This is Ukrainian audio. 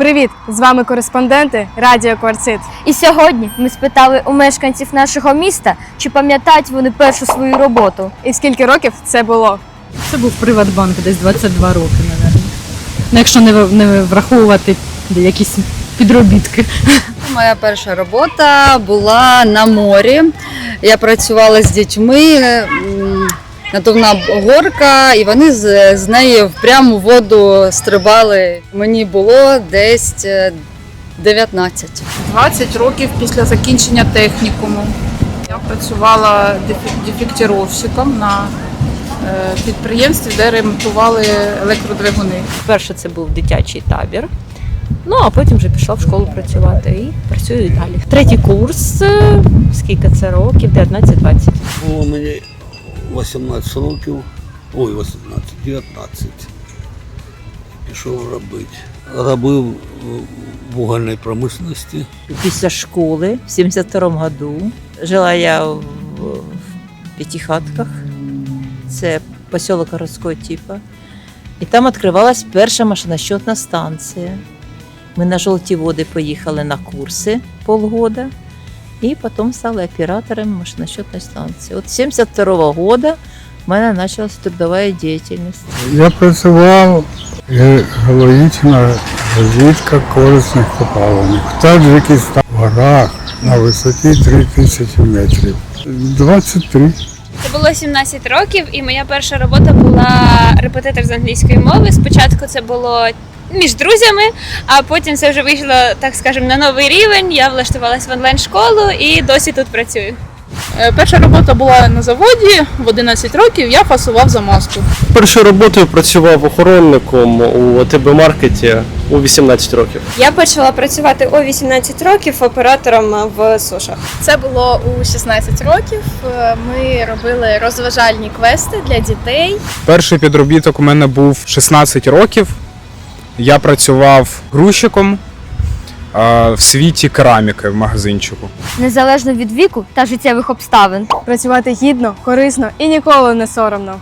Привіт! З вами кореспонденти Радіо Кварцит. І сьогодні ми спитали у мешканців нашого міста, чи пам'ятають вони першу свою роботу. І скільки років це було? Це був Приватбанк десь 22 роки, мабуть. Ну, якщо не, не враховувати якісь підробітки. Моя перша робота була на морі. Я працювала з дітьми. М, Надувна горка, і вони з, з неї в пряму воду стрибали. Мені було десь е, 19. 20 років після закінчення технікуму. Я працювала дефектировщиком на е, підприємстві, де ремонтували електродвигуни. Перше це був дитячий табір. Ну а потім вже пішла в школу працювати і працюю і далі. Третій курс, е, скільки це років? 19-20. Було мені 18 років, ой, 18, 19. Пішов робити. Робив в вугільній після школи в 72 году. Жила я в, в Пятихатках, це поселок городського типу. І там відкривалась перша машиносчетна станція. Ми на жовті води поїхали на курси полгода, і потім стали операторами машиносчетної станції. От з 72 года в мене почалася трудова діяльність. Я працював геологічна розвідка корисних копалин. В Таджикистані, в горах на висоті 3000 метрів. 23. Це було 17 років, і моя перша робота була репетитор з англійської мови. Спочатку це було між друзями, а потім це вже вийшло, так скажемо, на новий рівень. Я влаштувалась в онлайн-школу і досі тут працюю. Е, Перша робота була на заводі в 11 років, я фасував замазку. Першою роботою працював охоронником у АТБ маркеті у 18 років. Я почала працювати у 18 років оператором в сушах. Це було у 16 років. Е, Ми робили розважальні квести для дітей. Перший підробіток у мене був 16 років. Я працював грузчиком е, в світі кераміки в магазинчику. Незалежно від віку та життєвих обставин. Працювати гідно, корисно і ніколи не соромно.